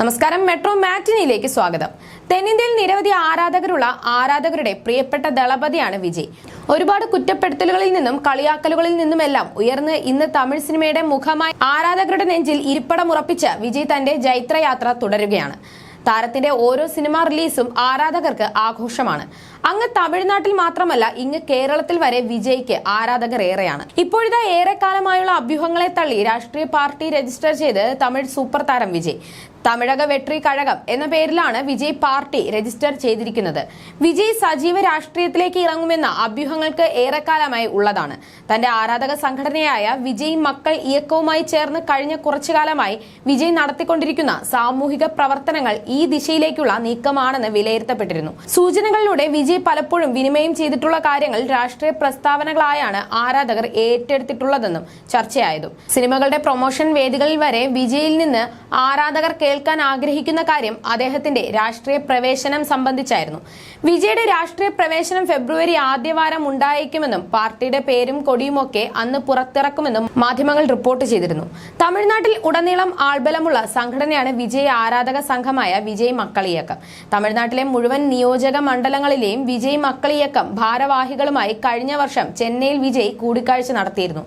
നമസ്കാരം മെട്രോ മാറ്റിനിയിലേക്ക് സ്വാഗതം. തെന്നിന്ത്യയിൽ നിരവധി ആരാധകരുള്ള ആരാധകരുടെ പ്രിയപ്പെട്ട ദളപതിയാണ് വിജയ്. ഒരുപാട് കുറ്റപ്പെടുത്തലുകളിൽ നിന്നും കളിയാക്കലുകളിൽ നിന്നുമെല്ലാം ഉയർന്ന് ഇന്ന് തമിഴ് സിനിമയുടെ മുഖമായി ആരാധകരുടെ നെഞ്ചിൽ ഇരിപ്പടമുറപ്പിച്ച് വിജയ് തന്റെ ജൈത്രയാത്ര തുടരുകയാണ്. താരത്തിന്റെ ഓരോ സിനിമ റിലീസും ആരാധകർക്ക് ആഘോഷമാണ്. അങ്ങ് തമിഴ്നാട്ടിൽ മാത്രമല്ല ഇങ്ങ് കേരളത്തിൽ വരെ വിജയ്ക്ക് ആരാധകർ ഏറെയാണ്. ഇപ്പോഴിതാ ഏറെക്കാലമായുള്ള അഭ്യൂഹങ്ങളെ തള്ളി രാഷ്ട്രീയ പാർട്ടി രജിസ്റ്റർ ചെയ്ത് തമിഴ് സൂപ്പർ താരം വിജയ്. തമിഴക വെട്രി കഴകം എന്ന പേരിലാണ് വിജയ് പാർട്ടി രജിസ്റ്റർ ചെയ്തിരിക്കുന്നത്. വിജയ് സജീവ രാഷ്ട്രീയത്തിലേക്ക് ഇറങ്ങുമെന്ന അഭ്യൂഹങ്ങൾക്ക് ഏറെക്കാലമായി ഉള്ളതാണ്. തന്റെ ആരാധക സംഘടനയായ വിജയ് മക്കൾ ഇയക്കവുമായി ചേർന്ന് കഴിഞ്ഞ കുറച്ചു കാലമായി വിജയ് നടത്തിക്കൊണ്ടിരിക്കുന്ന സാമൂഹിക പ്രവർത്തനങ്ങൾ ഈ ദിശയിലേക്കുള്ള നീക്കമാണെന്ന് വിലയിരുത്തപ്പെട്ടിരുന്നു. സൂചനകളിലൂടെ വിജയ് പലപ്പോഴും വിനിമയം ചെയ്തിട്ടുള്ള കാര്യങ്ങൾ രാഷ്ട്രീയ പ്രസ്താവനകളായാണ് ആരാധകർ ഏറ്റെടുത്തിട്ടുള്ളതെന്നും ചർച്ചയായതും. സിനിമകളുടെ പ്രൊമോഷൻ വേദികളിൽ വരെ വിജയിൽ നിന്ന് ആരാധകർ കേൾക്കാൻ ആഗ്രഹിക്കുന്ന കാര്യം അദ്ദേഹത്തിന്റെ രാഷ്ട്രീയ പ്രവേശനം സംബന്ധിച്ചായിരുന്നു. വിജയുടെ രാഷ്ട്രീയ പ്രവേശനം ഫെബ്രുവരി ആദ്യവാരം ഉണ്ടായേക്കുമെന്നും പാർട്ടിയുടെ പേരും കൊടിയുമൊക്കെ അന്ന് പുറത്തിറക്കുമെന്നും മാധ്യമങ്ങൾ റിപ്പോർട്ട് ചെയ്തിരുന്നു. തമിഴ്നാട്ടിൽ ഉടനീളം ആൾബലമുള്ള സംഘടനയാണ് വിജയ് ആരാധക സംഘമായ വിജയ് മക്കളിയക്കം. തമിഴ്നാട്ടിലെ മുഴുവൻ നിയോജക മണ്ഡലങ്ങളിലെയും വിജയ് മക്കളിയക്കം ഭാരവാഹികളുമായി കഴിഞ്ഞ വർഷം ചെന്നൈയിൽ വിജയ് കൂടിക്കാഴ്ച നടത്തിയിരുന്നു.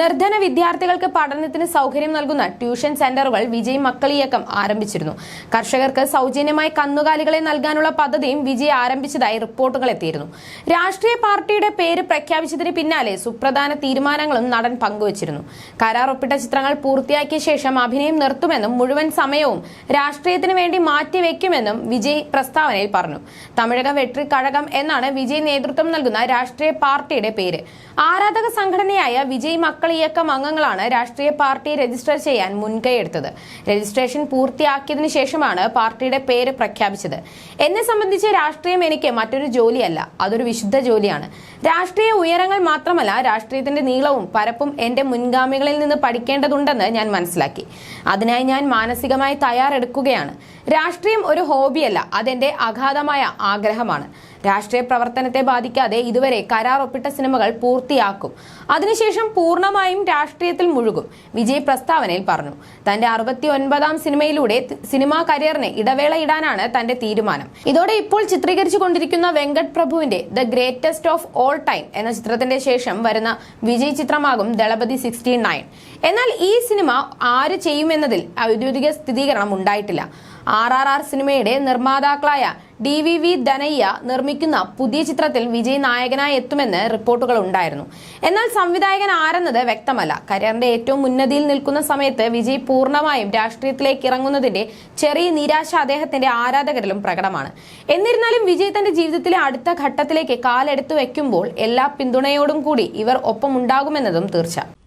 നിർധന വിദ്യാർത്ഥികൾക്ക് പഠനത്തിന് സൗകര്യം നൽകുന്ന ട്യൂഷൻ സെന്ററുകൾ വിജയ് മക്കളിയക്കം ആരംഭിച്ചിരുന്നു. കർഷകർക്ക് സൗജന്യമായി കന്നുകാലികളെ നൽകാനുള്ള പദ്ധതിയും വിജയ് ആരംഭിച്ചതായി റിപ്പോർട്ടുകൾ എത്തിയിരുന്നു. രാഷ്ട്രീയ പാർട്ടിയുടെ പേര് പ്രഖ്യാപിച്ചതിന് പിന്നാലെ സുപ്രധാന തീരുമാനങ്ങളും നടൻ പങ്കുവച്ചിരുന്നു. കരാർ ഒപ്പിട്ട ചിത്രങ്ങൾ പൂർത്തിയാക്കിയ ശേഷം അഭിനയം നിർത്തുമെന്നും മുഴുവൻ സമയവും രാഷ്ട്രീയത്തിന് വേണ്ടി മാറ്റിവെക്കുമെന്നും വിജയ് പ്രസ്താവനയിൽ പറഞ്ഞു. തമിഴക വെട്രി കഴകം എന്നാണ് വിജയ് നേതൃത്വം നൽകുന്ന രാഷ്ട്രീയ പാർട്ടിയുടെ പേര്. ആരാധക സംഘടനയായ വിജയ് മക്കൾ ഇയക്കം അംഗങ്ങളാണ് രാഷ്ട്രീയ പാർട്ടി രജിസ്റ്റർ ചെയ്യാൻ മുൻകൈയെടുത്തത്. രജിസ്ട്രേഷൻ പൂർത്തിയാക്കിയതിനു ശേഷമാണ് പാർട്ടിയുടെ പേര് പ്രഖ്യാപിച്ചത്. എന്നെ സംബന്ധിച്ച് രാഷ്ട്രീയം എനിക്ക് മറ്റൊരു ജോലിയല്ല അതൊരു വിശുദ്ധ ജോലിയാണ്. രാഷ്ട്രീയ ഉയരങ്ങൾ മാത്രമല്ല രാഷ്ട്രീയത്തിന്റെ നീളവും പരപ്പും എന്റെ മുൻഗാമികളിൽ നിന്ന് പഠിക്കേണ്ടതുണ്ടെന്ന് ഞാൻ മനസ്സിലാക്കി. അതിനായി ഞാൻ മാനസികമായി തയ്യാറെടുക്കുകയാണ്. രാഷ്ട്രീയം ഒരു ഹോബിയല്ല അതെന്റെ അഗാധമായ ആഗ്രഹമാണ്. രാഷ്ട്രീയ പ്രവർത്തനത്തെ ബാധിക്കാതെ ഇതുവരെ കരാർ ഒപ്പിട്ട സിനിമകൾ പൂർത്തിയാക്കും. അതിനുശേഷം പൂർണമായും രാഷ്ട്രീയത്തിൽ മുഴുകും വിജയ് പ്രസ്താവനയിൽ പറഞ്ഞു. തന്റെ അറുപത്തി ഒൻപതാം സിനിമയിലൂടെ സിനിമാ കരിയറിന് ഇടവേള ഇടാനാണ് തന്റെ തീരുമാനം. ഇതോടെ ഇപ്പോൾ ചിത്രീകരിച്ചു കൊണ്ടിരിക്കുന്ന വെങ്കട് പ്രഭുവിന്റെ the greatest of all time എന്ന ചിത്രത്തിന്റെ ശേഷം വരുന്ന വിജയ് ചിത്രമാകും ദളപതി സിക്സ്റ്റി നയൻ. എന്നാൽ ഈ സിനിമ ആര് ചെയ്യുമെന്നതിൽ ഔദ്യോഗിക സ്ഥിരീകരണം ഉണ്ടായിട്ടില്ല. ആർ ആർ ആർ സിനിമയുടെ നിർമ്മാതാക്കളായ ഡി വി വി ധനയ്യ നിർമ്മിക്കുന്ന പുതിയ ചിത്രത്തിൽ വിജയ് നായകനായി എത്തുമെന്ന് റിപ്പോർട്ടുകൾ ഉണ്ടായിരുന്നു. എന്നാൽ സംവിധായകൻ ആരെന്നത് വ്യക്തമല്ല. കരിയറിന്റെ ഏറ്റവും ഉന്നതിയിൽ നിൽക്കുന്ന സമയത്ത് വിജയ് പൂർണമായും രാഷ്ട്രീയത്തിലേക്ക് ഇറങ്ങുന്നതിന്റെ ചെറിയ നിരാശ അദ്ദേഹത്തിന്റെ ആരാധകരിലും പ്രകടമാണ്. എന്നിരുന്നാലും വിജയ് തന്റെ ജീവിതത്തിലെ അടുത്ത ഘട്ടത്തിലേക്ക് കാലെടുത്തു വെക്കുമ്പോൾ എല്ലാ പിന്തുണയോടും കൂടി ഇവർ ഒപ്പമുണ്ടാകുമെന്നതും തീർച്ച.